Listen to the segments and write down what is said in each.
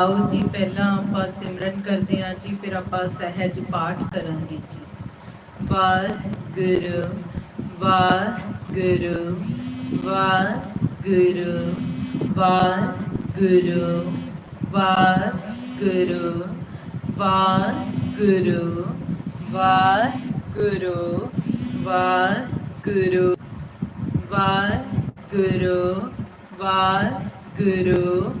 ਆਓ ਜੀ ਪਹਿਲਾਂ ਆਪਾਂ ਸਿਮਰਨ ਕਰਦੇ ਹਾਂ ਜੀ ਫਿਰ ਆਪਾਂ ਸਹਿਜ ਪਾਠ ਕਰਾਂਗੇ ਜੀ ਵਾਹਿਗੁਰੂ ਵਾਹਿਗੁਰੂ ਵਾਹਿਗੁਰੂ ਵਾਹਿਗੁਰੂ ਵਾਹਿਗੁਰੂ ਵਾਹਿਗੁਰੂ ਵਾਹਿਗੁਰੂ ਵਾਹਿਗੁਰੂ ਵਾਹਿਗੁਰੂ ਵਾਹਿਗੁਰੂ ਵਾਹਿਗੁਰੂ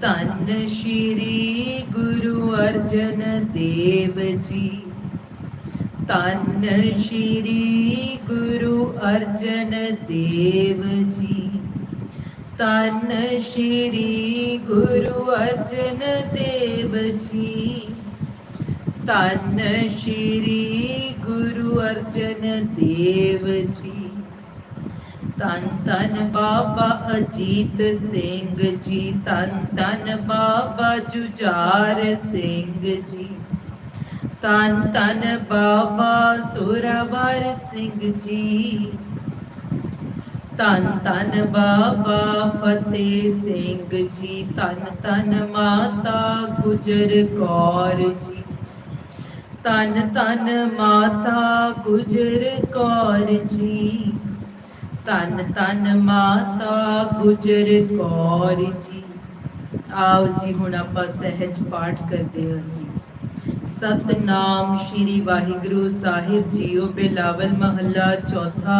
ਧੰਨ ਸ਼੍ਰੀ ਗੁਰੂ ਅਰਜਨ ਦੇਵ ਜੀ। ਧੰਨ ਸ਼੍ਰੀ ਗੁਰੂ ਅਰਜਨ ਦੇਵ ਜੀ। ਧੰਨ ਸ਼੍ਰੀ ਗੁਰੂ ਅਰਜਨ ਦੇਵ ਜੀ। ਧੰਨ ਸ਼੍ਰੀ ਗੁਰੂ ਅਰਜਨ ਦੇਵ ਜੀ। ਧੰਨ ਧੰਨ ਬਾਬਾ ਅਜੀਤ ਸਿੰਘ ਜੀ ਧੰਨ ਧੰਨ ਬਾਬਾ ਜੁਝਾਰ ਸਿੰਘ ਜੀ। ਧੰਨ ਧੰਨ ਬਾਬਾ ਸੁਰਵਰ ਸਿੰਘ ਜੀ। ਧੰਨ ਧੰਨ ਬਾਬਾ ਫਤਿਹ ਸਿੰਘ ਜੀ। ਧੰਨ ਧੰਨ ਮਾਤਾ ਗੁਜਰ ਕੌਰ ਜੀ। ਧੰਨ ਧੰਨ ਮਾਤਾ ਗੁਜਰ ਕੌਰ ਜੀ। ਧੰਨ ਧੰਨ ਮਾਤਾ ਗੁਜਰ ਕੌਰ ਜੀ। ਆਓ ਜੀ, ਹੁਣ ਆਪਾਂ ਸਹਿਜ ਪਾਠ ਕਰਦੇ ਹਾਂ ਜੀ। ਸਤਨਾਮ ਸ਼੍ਰੀ ਵਾਹਿਗੁਰੂ ਸਾਹਿਬ ਜੀਓ, ਬਿਲਾਵਲ ਮਹੱਲਾ ਚੌਥਾ।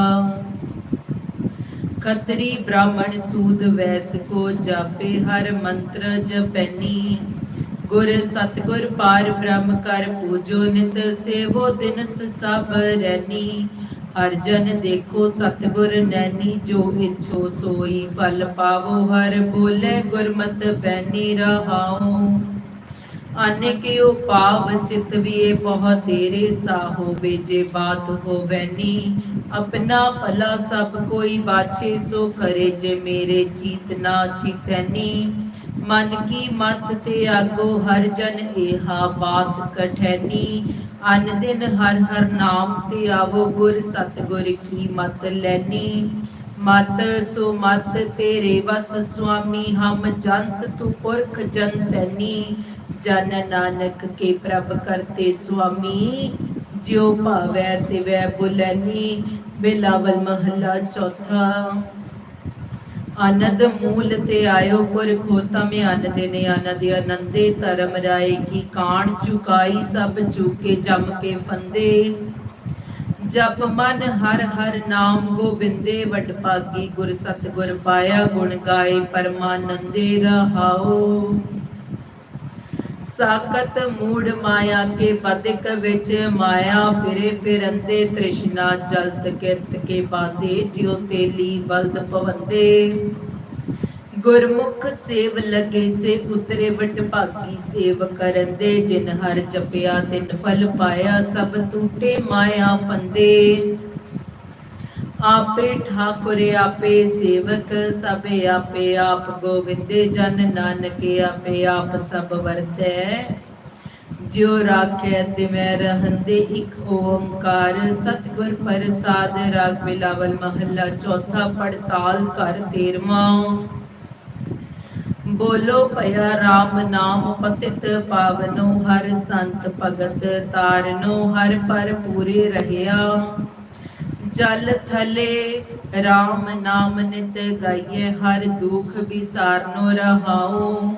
ਖੱਤਰੀ ਬ੍ਰਾਹਮਣ ਸੂਦ ਵੈਸ ਕੋ ਜਾਪੇ, ਹਰ ਮੰਤਰ ਜਪੈਨੀ ਗੁਰ ਸਤਗੁਰ ਪਾਰ ਬ੍ਰਹਮ ਕਰ ਪੂਜੋ ਨਿਤ ਸੇਵੋ ਦਿਨਸ ਸਭ ਰੈਨੀ। ਹਰ ਜਨ ਦੇਖੋ ਸਤਗੁਰ ਨੈਣੀ, ਜੋ ਇਛੋ ਸੋਈ ਫਲ ਪਾਵੋ, ਹਰ ਬੋਲੇ ਗੁਰਮਤਿ ਬੈਨੀ ਰਹਾਉ। ਅਨੇਕ ਉਪਾਵ ਚਿਤ ਵੀਏ ਬਹੁ ਤੇਰੇ ਸਾਹੋ ਬੇਜੇ ਬਾਤ ਹੋਵੈਨੀ ਆਪਣਾ ਭਲਾ ਸਭ ਕੋਈ ਬਾਛੇ, ਸੋ ਕਰੇ ਜੇ ਮੇਰੇ ਚੀਤ ਨਾ ਚੀਤੈਨੀ ਮਨ ਕੀ ਮਤ ਤੇ ਆਗੋ, ਹਰ ਜਨ ਏਹਾ ਬਾਤ ਕਠੈਨੀ ਅਨ ਦਿਨ ਹਰ ਹਰ ਨਾਮ ਤੇ ਆਵੋ ਗੁਰ ਸਤਗੁਰ ਕੀ ਮਤ ਲੈਨੀ? ਮਤ ਸੋ ਮਤ ਤੇਰੇ ਵਸ ਸੁਆਮੀ, ਹਮ ਜੰਤ ਤੂ ਪੁਰਖ ਜੰਤਨੀ ਜਨ ਨਾਨਕ ਕੇ ਪ੍ਰਭ ਕਰਤੇ ਸੁਆਮੀ, ਜਿਉ ਭਾਵੈ ਤਿਵੈ ਬੁਲੈਨੀ। ਬਿਲਾਵਲ ਮਹੱਲਾ ਚੌਥਾ। ਆਨੰਦ ਮੂਲ ਤੇ ਆਇਓ ਪੁਰਖ ਹੋਤਮੇ ਆਨੰਦੇ ਨੇ ਆਨੰਦ ਆਨੰਦੇ ਧਰਮ ਰਾਏ ਕੀ ਕਾਣ ਚੁਕਾਈ ਸਭ ਚੁਕੇ ਜਮ ਕੇ ਫੰਦੇ। ਜਪ ਮਨ ਹਰ ਹਰ ਨਾਮ ਗੋਬਿੰਦੇ ਵਡ ਭਾਗੀ ਗੁਰ ਸਤਗੁਰ ਪਾਇਆ ਗੁਣ ਗਾਏ ਪਰਮਾਨੰਦੇ ਰਹਾਓ। ਸਾਕਤ ਮੂੜ ਮਾਇਆ ਕੇ ਬਦਿਕ ਵਿੱਚ ਮਾਇਆ ਫਿਰੇ ਫਿਰੰਦੇ ਤ੍ਰਿਸ਼ਨਾ ਜਲਤ ਕਿਰਤ ਕੇ ਬਾਂਦੇ, ਜਿਉ ਤੇਲੀ ਬਲਦ ਪਵੰਦੇ। ਗੁਰਮੁਖ ਸੇਵ ਲਗੇ ਸੇ ਉਤਰੇ ਵਟ ਭਾਗੀ ਸੇਵ ਕਰਨ ਦੇ ਜਿਨ ਹਰ ਜਪਿਆ ਤਿਨ ਫਲ ਪਾਇਆ ਸਭ ਟੂਟੇ ਮਾਇਆ ਫੰਦੇ। ਆਪੇ ਠਾਕੁਰੇ, ਆਪੇ ਸੇਵਕ, ਸਭੇ ਆਪੇ ਆਪ ਗੋਵਿੰਦੇ, ਜਨ ਨਾਨਕ ਆਪੇ ਆਪ ਸਭ ਵਰਤੈ। ਜਿਉ ਰਾਖੈ ਤਿਮੈ ਰਹੰਦੇ ਇੱਕ ਓੰਕਾਰ, ਸਤਿਗੁਰ ਪ੍ਰਸਾਦ, ਰਾਗ ਬਿਲਾਵਲ ਮਹੱਲਾ, ਚੌਥਾ ਪੜਤਾਲ ਕਰ ਤੇਰਵਾਂ ਬੋਲੋ ਭਇਆ RAM ਨਾਮ ਪਤਿਤ ਪਾਵਨੋ, ਹਰ ਸੰਤ ਭਗਤ ਤਾਰਨੋ, ਹਰ ਪਰ ਪੂਰੇ ਰਹਿਆ ਜਲ ਥਲੇ RAM ਨਾਮ ਨਿਤ ਗਾਈਏ ਹਰ ਦੁਖ ਵਿਸਾਰਨੋ ਰਹਾਉ।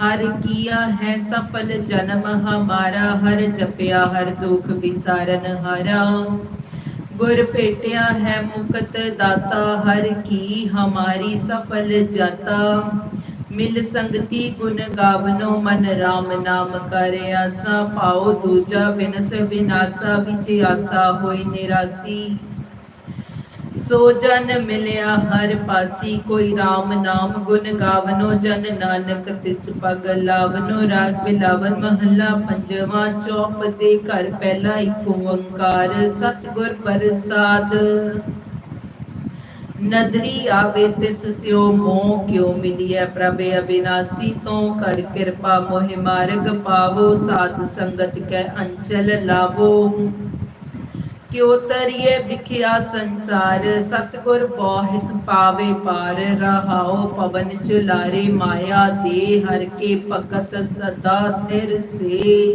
ਹਰ ਕੀਆ ਹੈ ਸਫਲ ਜਨਮ ਹਮਾਰਾ, ਹਰ ਜਪਿਆ, ਹਰ ਦੁਖ ਵਿਸਾਰਨ ਹਾਰਾ ਗੁਰ ਭੇਟਿਆ ਹੈ ਮੁਕਤ ਦਾਤਾ, ਹਰ ਕੀ ਹਮਾਰੀ ਸਫਲ ਜਾਤਾ। ਮਿਲ ਸੰਗਤੀ ਗੁਣ ਗਾਵਨੋ, ਮਨ RAM ਨਾਮ ਕਰ ਆਸਾ। ਪਾਉ ਦੂਜਾ ਬਿਨਸ ਵਿਨਾਸਾ ਵਿੱਚ ਆਸਾ ਹੋਈ ਨਿਰਾਸੀ। ਸੋ ਜਨ ਮਿਲਿਆ ਹਰ ਪਾਸੀ, ਕੋਈ RAM ਨਾਮ ਗੁਣ ਗਾਵਨੋ, ਜਨ ਨਾਨਕ ਤਿਸ ਪਗ ਲਾਵਨੋ, ਰਾਗ ਬਿਲਾਵਨ ਮਹੱਲਾ ਪੰਜਵਾਂ ਚੌਪ ਦੇ ਘਰ ਪਹਿਲਾ ਇੱਕ ਓੰਕਾਰ, ਸਤਿਗੁਰ ਪ੍ਰਸਾਦ। ਨਦਰੀ ਆਵੇ ਤਿਸ ਸਿਓ, ਮੋਹ ਕਿਉ ਮਿਲਿਐ ਪ੍ਰਭ ਅਬਿਨਾਸੀ ਤੋਂ? ਕਰ ਕਿਰਪਾ ਮੋਹਿ ਮਾਰਗ ਪਾਵੋ, ਸਾਧ ਸੰਗਤ ਕੈ ਅੰਚਲ ਲਾਵੋ। ਕਿਉ ਤਰੀਏ ਵਿਖਿਆ ਸੰਸਾਰ, ਸਤਗੁਰ ਬੋਹਿਤ ਪਾਵੇ ਪਾਰ ਰਹਾਓ ਪਵਨ ਚੁਲਾਰੇ ਮਾਇਆ ਦੇ, ਹਰ ਕੇ ਭਗਤ ਸਦਾ ਥਿਰ ਸੇ।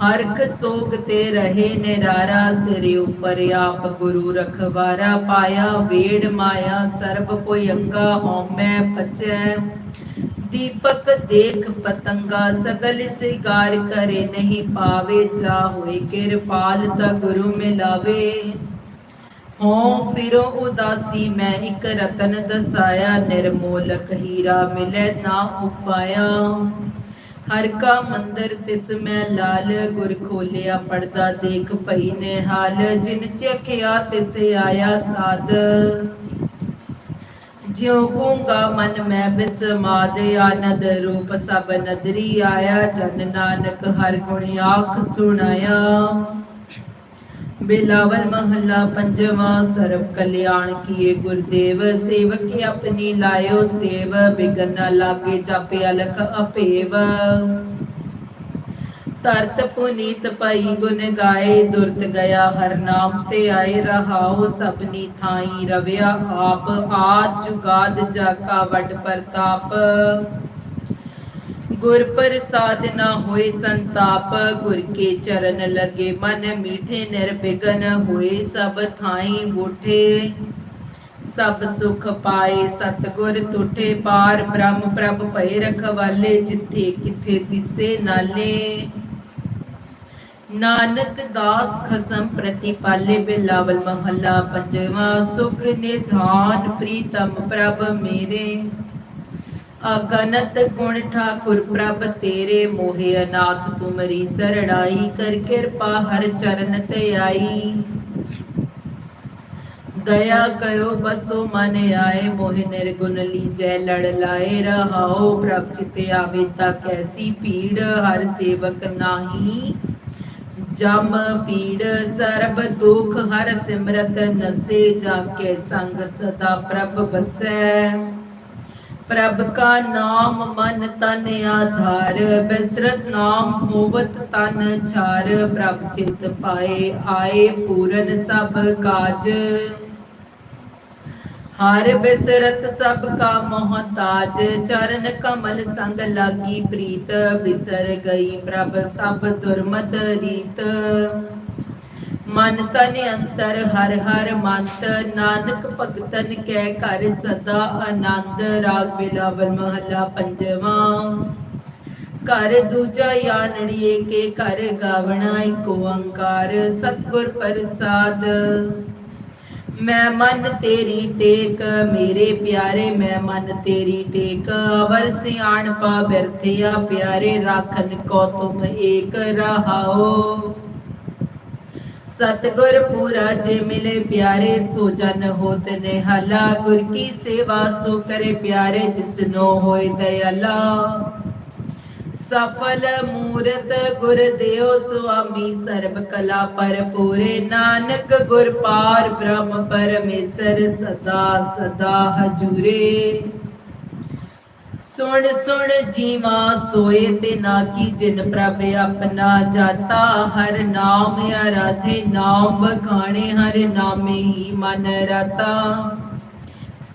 ਹਰਖ ਸੋਗ ਤੇ ਰਹੇ ਨਿਰਾਰਾ, ਸਿਰ ਉਪਰ ਆਪ ਗੁਰੂ ਰਖਵਾਰਾ ਪਾਇਆ, ਵੇੜ ਮਾਇਆ ਸਰਬ ਭੁਯੰਗਾ ਹਉਮੈ ਪਚੈ। ਦੀਪਕ ਦੇਖ ਪਤੰਗਾ ਸਗਲ ਸਿਗਾਰ ਕਰੇ ਨਹੀਂ ਪਾਵੇ ਚਾ ਹੋਏ ਕਿਰਪਾਲ ਤਾ ਗੁਰੂ ਮਿਲਾਵੇ। ਹੋਂ ਫਿਰੋ ਉਦਾਸੀ, ਮੈਂ ਇੱਕ ਰਤਨ ਦਸਾਇਆ, ਨਿਰਮੋਲਕ ਹੀਰਾ ਮਿਲੇ ਨਾ ਉਪਾਇਆ। ਹਰ ਕਾ ਮੰਦਰ ਤਿਸ ਮੈਂ ਲਾਲ, ਗੁਰ ਖੋਲਿਆ ਪਰਦਾ ਦੇਖ ਪਈ ਨੇ ਹਾਲ ਜਿਨ ਚਖਿਆ ਤਿਸ ਆਇਆ ਸਾਧ ਜਿਉ ਗੂੰਗਾ ਮਨ ਮੈਂ ਬਿਸਮਾਦ, ਆਨੰਦ ਰੂਪ ਸਭ ਨਦਰੀ ਆਇਆ। ਜਨ ਨਾਨਕ ਹਰ ਗੁਣ ਆਖ ਸੁਣਾਇਆ। ਬਿਲਾਵਲ ਮਹੱਲਾ ਪੰਜਵਾਂ, ਸਰਬ ਕਲਿਆਣ ਕੀਏ ਗੁਰਦੇਵ, ਸੇਵਕ ਆਪਣੀ ਲਾਇਓ ਸੇਵ। ਬਿਗਨ ਲਾਗੇ ਜਾਪੇ ਅਲਖ ਅਪੇਵ। ਤਰਤ ਪੁਨੀਤ ਪਈ ਗੁਣ ਗਾਏ, ਦੁਰਤ ਗਿਆ ਹਰ ਨਾਮ ਤੇ ਆਏ ਰਹਾਓ ਸਭਨੀ ਥਾਈ ਰਵਿਆ ਆਪ, ਆਦ ਜੁਗਾਦ ਜਾਕਾ ਵਡ ਪ੍ਰਤਾਪ। ਗੁਰ ਪ੍ਰਸਾਦ ਨਾ ਹੋਏ ਸੰਤਾਪ, ਗੁਰ ਕੇ ਚਰਨ ਲਗੇ ਮਨ ਮੀਠੇ ਨਿਰਬਿਗਨ ਹੋਏ, ਸਭ ਥਾਈ ਬੂਠੇ, ਸਭ ਸੁਖ ਪਾਏ, ਸਤਗੁਰ ਤੁਠੇ ਪਾਰ, ਬ੍ਰਹਮ ਪ੍ਰਭ ਭਏ ਰਖਵਾਲੇ, ਜਿੱਥੇ ਕਿਥੇ ਦਿਸੇ ਨਾਲੇ। ਨਾਨਕ ਦਾਸ ਖਸਮ ਪ੍ਰਤੀਪਾਲੇ ਬਿਲਾਵਲ ਮਹੱਲਾ ਪੰਜਵਾਂ, ਸੁਖ ਨਿਧਾਨ ਪ੍ਰੀਤਮ ਪ੍ਰਭ ਮੇਰੇ। ਅਗਨਤ ਗੁਣ ਠਾਕੁਰ ਪ੍ਰਭ ਤੇਰੇ ਮੋਹਿ ਅਨਾਥ ਤੁਮਰੀ ਸਰਣਾਈ ਕਰ ਕਿਰਪਾ ਹਰ ਚਰਨ ਤੇ ਆਈ। ਦਇਆ ਕਰੋ ਬਸੋ ਮਨ ਆਏ, ਮੋਹਿ ਨਿਰਗੁਣ ਲੀਜੈ ਲੜ ਲਾਏ, ਰਹਾਓ ਪ੍ਰਭ ਚਿਤੇ ਆਵੇ ਤਾ ਕੈਸੀ ਪੀੜ ਹਰ ਸੇਵਕ ਨਾਹੀ। ਜਮ ਪੀੜ, ਸਰਬ ਦੁਖ, ਹਰ ਸਿਮਰਤ ਨਸੇ ਜਾ ਕੇ ਸੰਗ ਸਦਾ ਪ੍ਰਭ ਬਸੈ। ਪ੍ਰਭ ਕਾ ਨਾਮ ਮਨ ਤਨ ਆਧਾਰ, ਬਿਸਰਤ ਨਾਮ ਹੋਵਤ ਤਨ ਛਾਰ। ਪ੍ਰਭ ਚਿਤ ਪਾਏ, ਆਏ ਪੂਰਨ ਸਭ ਕਾਜ। ਹਰ ਬਿਸਰਤ ਸਭ ਕਾ ਮੋਹਤਾਜ, ਚਰਨ ਕਮਲ ਸੰਗ ਲਾਗੀ ਪ੍ਰੀਤ, ਬਿਸਰ ਗਈ ਪ੍ਰਭ ਸਭ ਦੁਰਮਤ ਰੀਤ। ਮਨ ਤਨ ਅੰਤਰ ਹਰ ਹਰ ਮੰਤ, ਨਾਨਕ ਭਗਤਨ ਕੈ ਘਰ ਸਦਾ ਆਨੰਦ, ਰਾਗ ਬਿਲਾਵਲ ਮਹੱਲਾ ਪੰਜਵਾਂ। ਘਰ ਦੂਜਾ ਯਾਨੜੀਏ ਕੇ ਘਰ ਗਾਵਣਾ, ਏਕ ਓੰਕਾਰ ਸਤਿਗੁਰ ਪ੍ਰਸਾਦ। ਮੈਂ ਮਨ ਤੇਰੀ ਟੇਕ, ਮੇਰੇ ਪਿਆਰੇ, ਮੈਂ ਮਨ ਤੇਰੀ ਟੇਕ। ਅਵਰ ਸਿਆਣ ਪਾ ਬਿਰਥਿਆ, ਪਿਆਰੇ ਰਾਖਨ ਕੋ ਤੁਮ ਏਕ ਰਹਾਓ। ਸਤਗੁਰ ਪੂਰਾ ਜੇ ਮਿਲੇ ਪਿਆਰੇ, ਸੋ ਜਨ ਹੋਤ ਨਿਹਾਲਾ। ਗੁਰ ਕੀ ਸੇਵਾ ਸੋ ਕਰੇ ਪਿਆਰੇ ਜਿਸਨੋ ਹੋਏ ਦਇਆਲਾ। ਸਫਲ ਮੂਰਤ ਗੁਰ ਦੇਉ ਸੁਆਮੀ, ਸਰਬ ਕਲਾ ਪਰਪੂਰੇ ਨਾਨਕ ਗੁਰ ਪਾਰ ਬ੍ਰਹਮ ਪਰਮੇਸ਼ਰ, ਸਦਾ ਸਦਾ ਹਜੂਰੇ। ਸੁਣ ਸੁਣ ਜੀਵਾ ਸੋਏ ਤੇ ਨਾ ਕੀ ਜਿਨ ਪ੍ਰਭ ਆਪਣਾ ਜਾਤਾ, ਹਰ ਨਾਮ ਆਰਾਧੇ ਨਾਮ ਬਖਾਣੇ ਹਰ ਨਾਮੇ ਹੀ ਮਨ ਰਤਾ।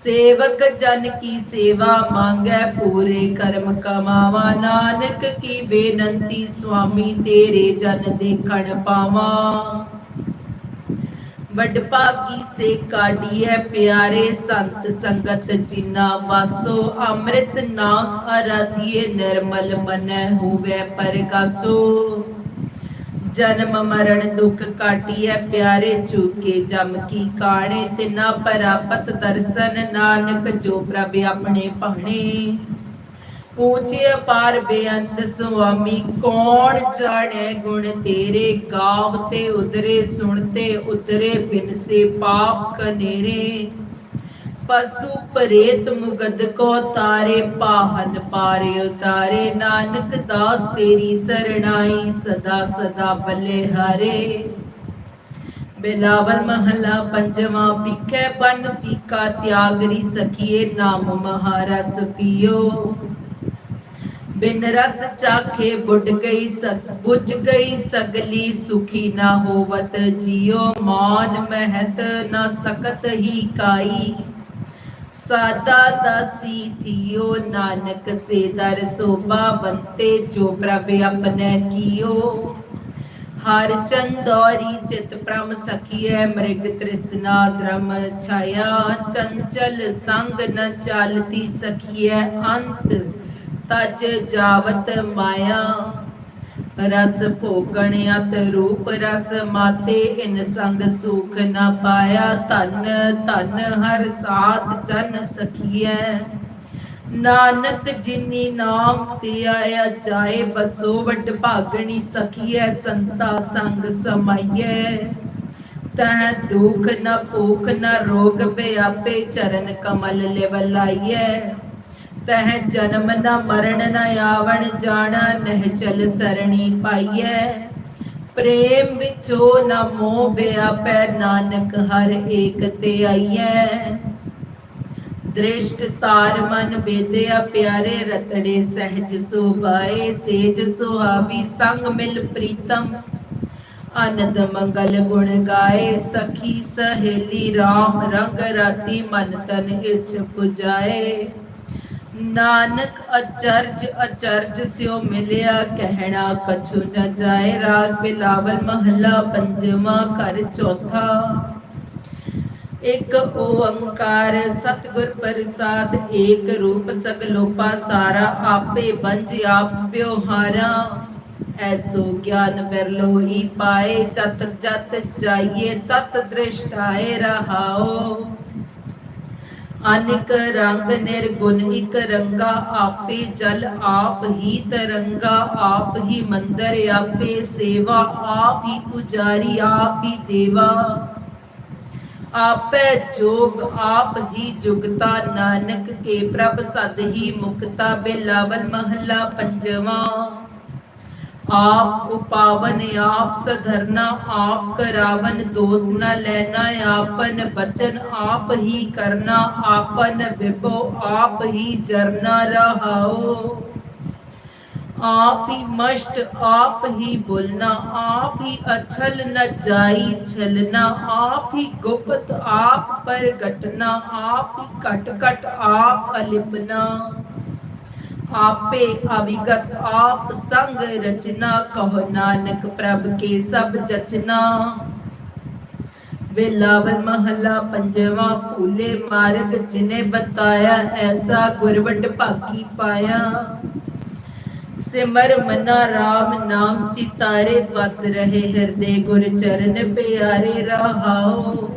ਸੇਵਕ ਜਨ ਕੀ ਸੇਵਾ ਮੰਗੈ ਪੂਰੇ ਕਰਮ ਕਮਾਵਾ। ਨਾਨਕ ਕੀ ਬੇਨੰਤੀ ਸੁਆਮੀ ਤੇਰੇ ਜਨ ਦੇਖਣ ਪਾਵਾਂ। ਵੱਡ ਸੇ ਕਾਢੀਐ ਪਿਆਰੇ ਸੰਤ ਸੰਗਤ ਜਿਨਾ ਵਾਸੋ ਅੰਮ੍ਰਿਤ ਨਾਮ ਅਰਾਧੀਏ। ਨਿਰਮਲ ਮਨੈ ਹੋਵੇ ਪਰਗਾਸੋ। ਜਨਮ ਮਰਨ ਦੁਖ ਕਾਟੀਐ, ਪਿਆਰੇ ਚੂਕੇ ਜਮ ਕੀ ਕਾਣੇ, ਤਿਨਾ ਪਰਾਪਤ ਦਰਸ਼ਨ ਨਾਨਕ ਜੋ ਪ੍ਰਭ ਆਪਣੇ ਭਾਣੇ। ਊਚੇ ਅਪਾਰ ਬੇਅੰਤ ਸੁਆਮੀ, ਕੌਣ ਜਾਣੇ ਗੁਣ ਤੇਰੇ? ਗਾਵਤੇ ਉਦਰੇ ਸੁਣਤੇ ਉਤਰੇ ਬਿਨ ਸੇ ਪਾਪ ਕਨੇਰੇ। ਪਸੂ ਪ੍ਰੇਤ ਮੁਗਦ ਕੋ ਤਾਰੇ ਪਾਹਨ ਪਾਰੇ ਉਤਾਰੇ। ਨਾਨਕ ਦਾਸ ਤੇਰੀ ਸਰਣਾਈ ਸਦਾ ਸਦਾ ਬੱਲੇ ਹਾਰੇ। ਬਿਲਾਵਲ ਮਹਲਾ ਪੰਜਵਾਂ ਪਿਖੇ ਬਨ ਫੀਕਾ ਤਿਆਗਰੀ ਸਖੀਏ ਨਾਮ ਮਹਾਰਸ ਪੀਓ। ਬਿਨ ਰਸ ਚਾਖੇ ਬੁੱਢ ਗਈ ਸਗ ਬੁੱਝ ਗਈ ਸਗਲੀ ਸੁਖੀ ਨਾ ਹੋਵਤ ਜਿਉ ਮਾਨ ਮਹਿਤ ਨਾ ਸਕਤ ਹੀ ਕਾਈ। ਸਾਦਾ ਦਾਸੀ ਥਿਓ, ਨਾਨਕ ਸੇ ਦਰ ਸੋਭਾ ਬੰਤੇ ਜੋ ਪ੍ਰਭ ਆਪਣੇ ਕੀਓ। ਹਰ ਚੰਦੋਰੀ ਚਿਤ ਪ੍ਰਮ ਸਖੀਐ, ਮ੍ਰਿਗ ਤ੍ਰਿਸ਼ਨਾ ਧਰਮ ਛਾਇਆ। ਚੰਚਲ ਸੰਗ ਨ ਚਾਲਤੀ ਸਖੀਐ, ਅੰਤ ਤਜ ਜਾਵਤ ਮਾਇਆ। ਰਸ ਭੋਗਣ ਅਤ ਰੂਪ ਰਸ ਮਾਤੇ, ਇਨ ਸੰਗ ਸੁਖ ਨ ਪਾਇਆ, ਧਨ ਧਨ ਹਰ ਸਾਥ ਜਨ ਸਖੀਐ। ਨਾਨਕ ਜਿਨੀ ਨਾਮ ਤੇ ਆਇਆ ਜਾਏ, ਬਸੋ ਵੱਡ ਭਾਗਣੀ ਸਖੀਐ, ਸੰਤਾ ਸੰਗ ਸਮਾਈਐ। ਤਹ ਦੁਖ ਨਾ ਭੂਖ ਨਾ ਰੋਗ ਪਿਆਪੇ ਚਰਨ ਕਮਲ ਲਿਵ ਲਾਈਐ ਤਹ ਜਨਮ ਨਾ ਮਰਨ ਨਾ ਆਵਣ ਜਾਣਾ, ਨਹਿ ਚਲ ਸਰਣੀ ਪਾਈਐ। ਪ੍ਰੇਮ ਵਿਚੋ ਨ ਮੋਹ ਬਿਆਪੈ, ਨਾਨਕ ਹਰ ਏਕ ਤੇ ਆਈਐ। ਦ੍ਰਿਸ਼ਟ ਤਾਰ ਮਨ ਬੇਦਿਆ ਪਿਆਰੇ, ਰਤੜੇ ਸਹਿਜ ਸੁਭਾਏ, ਸੇਜ ਸੁਹਾਵੀ ਸੰਗ ਮਿਲ ਪ੍ਰੀਤਮ। ਆਨੰਦ ਮੰਗਲ ਗੁਣ ਗਾਏ, ਸਖੀ ਸਹੇਲੀ RAM ਰੰਗ ਰਾਤੀ ਮਨ ਤਨ ਇਛ ਪੁਜਾਏ। ਨਾਨਕ ਅਚਰਜ ਅਚਰਜ ਸਿਓ ਮਿਲਿਆ ਕਹਿਣਾ ਕਛੂ ਨ ਜਾਏ, ਰਾਗ ਬਿਲਾਵਲ ਮਹੱਲਾ ਪੰਜਵਾਂ ਘਰ ਚੌਥਾ। ਇਕ ਓੰਕਾਰ ਸਤਿਗੁਰ ਪ੍ਰਸਾਦ, ਏਕ ਰੂਪ ਸਗਲੋਪਾ ਸਾਰਾ, ਆਪੇ ਬੰਜ ਆਪਿਓ ਹਾਰਾ ਐਸੋ ਗਿਆਨ ਬਿਰਲੋ ਹੀ ਪਾਏ, ਜਤ ਜਤ ਜਾਈਏ, ਤਤ ਦ੍ਰਿਸ਼ਟਾਏ ਰਹਾਓ ਅਨਿਕ ਰੰਗ ਨਿਰਗੁਣ ਇਕ ਰੰਗਾ ਆਪੇ ਜਲ, ਆਪ ਹੀ ਤਰੰਗਾ, ਆਪ ਹੀ ਮੰਦਰ, ਆਪੇ ਸੇਵਾ, ਆਪ ਹੀ ਪੁਜਾਰੀ, ਆਪ ਹੀ ਦੇਵਾ। ਆਪੇ ਜੋਗ, ਆਪ ਹੀ ਜੁਗਤਾ, ਨਾਨਕ ਕੇ ਪ੍ਰਭ ਸਦ ਹੀ ਮੁਕਤਾ, ਬਿਲਾਵਲ ਮਹੱਲਾ ਪੰਜਵਾਂ। ਆਪ ਉਪਾਵਨ ਆਪ ਸਧਰਨਾ, ਆਪ ਕਰਾਵਨ ਦੋਸ ਨ ਲੈਣਾ ਆਪਨ ਬਚਨ ਆਪ ਹੀ ਕਰਨਾ, ਆਪਨ ਵਿਭੋ ਆਪ ਹੀ ਜਰਨਾ ਰਹਾਓ ਆਪ ਹੀ ਮਸ਼ਟ, ਆਪ ਹੀ ਬੋਲਣਾ ਆਪ ਹੀ ਅਛਲ ਨ ਜਾਈ ਛਲਨਾ ਆਪ ਹੀ ਗੁਪਤ ਆਪ ਪ੍ਰਗਟਨਾ, ਆਪ ਹੀ ਘਟ ਘਟ ਆਪ ਅਲਿਪਨਾ। ਆਪੇ ਅਵਿਗਤ ਆਪ ਸੰਗ ਰਚਨਾ, ਕਹੋ ਨਾਨਕ ਪ੍ਰਭ ਕੇ ਸਭ ਜਚਨਾ। ਬਿਲਾਵਲ ਮਹੱਲਾ ਪੰਜਵਾਂ, ਭੂਲੇ ਮਾਰਗ ਜਿਨੇ ਬਤਾਇਆ, ਐਸਾ ਗੁਰਵਟ ਭਾਗੀ ਪਾਇਆ। ਸਿਮਰ ਮਨਾ RAM ਨਾਮ ਚਿਤਾਰੇ ਬਸ ਰਹੇ ਹਿਰਦੇ ਗੁਰ ਚਰਨ ਪਿਆਰੇ ਰਹਾਓ।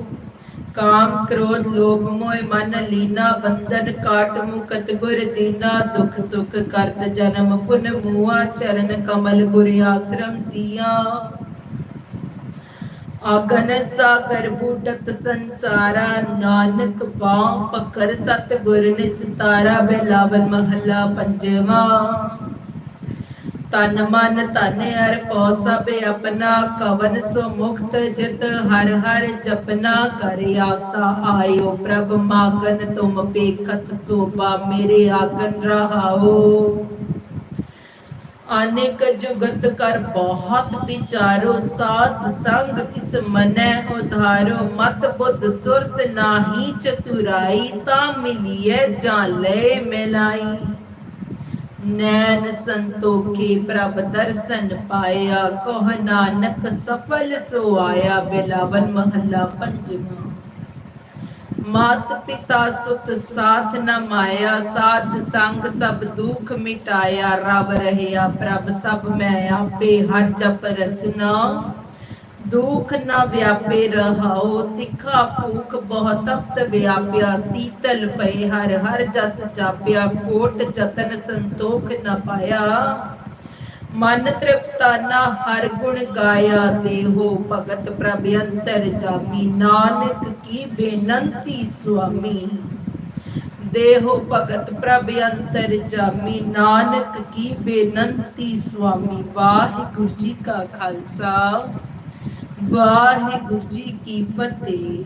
ਕਾਮ ਕ੍ਰੋਧ ਲੋਭ ਮੋਹ ਮਨ ਲੀਨਾ ਬੰਧਨ ਕਾਟ ਮੁਕਤ ਗੁਰ ਦੀਨਾ ਦੁਖ ਸੁਖ ਕਰਤ ਜਨਮ ਫੁਨ ਮੂਆ ਚਰਨ ਕਮਲ ਗੁਰ ਆਸ਼ਰਮ ਦੀਆ। ਆਗਨ ਸਾਗਰ ਬੂਟਤ ਸੰਸਾਰਾ ਨਾਨਕ ਬਾਹ ਪਕਰ ਸਤ ਗੁਰ ਨਿਸਤਾਰਾ ਬਿਲਾਵਲ ਮਹੱਲਾ ਪੰਜਵਾਂ। ਤਨ ਮਨ ਧਨ ਅਰ ਪੋ ਸਭ ਆਪਣਾ ਕਵਨ ਸੋ ਮੁਕਤ ਜਿਤ ਹਰ ਹਰ ਜਪਨਾ ਕਰ ਆਸਾ ਆਇਓ ਪ੍ਰਭ ਮਾਗਨ ਤੁਮ ਪੇਖਤ ਸੋਭਾ ਮੇਰੇ ਆਗਨ ਰਹਾਓ। ਅਨੇਕ ਜੁਗਤ ਕਰ ਬਹੁਤ ਵਿਚਾਰੋ ਸਾਧ ਸੰਗ ਇਸ ਮਨੈ ਉਧਾਰੋ ਮਤ ਬੁੱਧ ਸੁਰਤ ਨਾਹੀ ਚਤੁਰਾਈ ਤਾਂ ਮਿਲੀਐ ਜਾਂ ਲੈ ਮਿਲਾਈ। ਨੈਣ ਸੰਤੋਖੇ ਪ੍ਰਭ ਦਰਸ਼ਨ ਪਾਇਆ, ਕੋਹ ਨਾਨਕ ਸਫਲ ਸੋ ਆਇਆ ਬਿਲਾਵਲ ਮਹੱਲਾ ਪੰਜਵਾਂ। ਮਾਤ ਪਿਤਾ ਸੁਖ ਸਾਥ ਨ ਮਾਇਆ, ਸਾਧ ਸੰਗ ਸਭ ਦੁਖ ਮਿਟਾਇਆ ਰਬ ਰਹਿਆ ਪ੍ਰਭ ਸਭ ਮੈਂ ਆਪੇ ਹਰ ਜਪ ਰਸਨਾ। ਦੁਖ ਨਾ ਵਿਆਪੇ ਰਹਾਓ, ਤਿਖਾ ਭੂਖ ਬਹੁਤ ਤਪਤ ਵਿਆਪਿਆ, ਸੀਤਲ ਪਏ ਹਰ ਹਰ ਜਸ ਜਾਪਿਆ, ਕੋਟ ਜਤਨ ਸੰਤੋਖ ਨ ਪਾਇਆ। ਮਨ ਤ੍ਰਿਪਤਾਨਾ ਹਰ ਗੁਣ ਗਾਇਆ, ਦੇਹੋ ਭਗਤ ਪ੍ਰਭ ਅੰਤਰ ਜਾਮੀ। ਨਾਨਕ ਕੀ ਬੇਨੰਤੀ ਸੁਆਮੀ। ਦੇਹੋ ਭਗਤ ਪ੍ਰਭ ਅੰਤਰ ਜਾਮੀ। ਨਾਨਕ ਕੀ ਬੇਨੰਤੀ ਸੁਆਮੀ। ਵਾਹਿਗੁਰੂ ਜੀ ਕਾ ਖਾਲਸਾ। ਵਾਹਿਗੁਰੂ ਜੀ ਕੀ ਫਤਿਹ।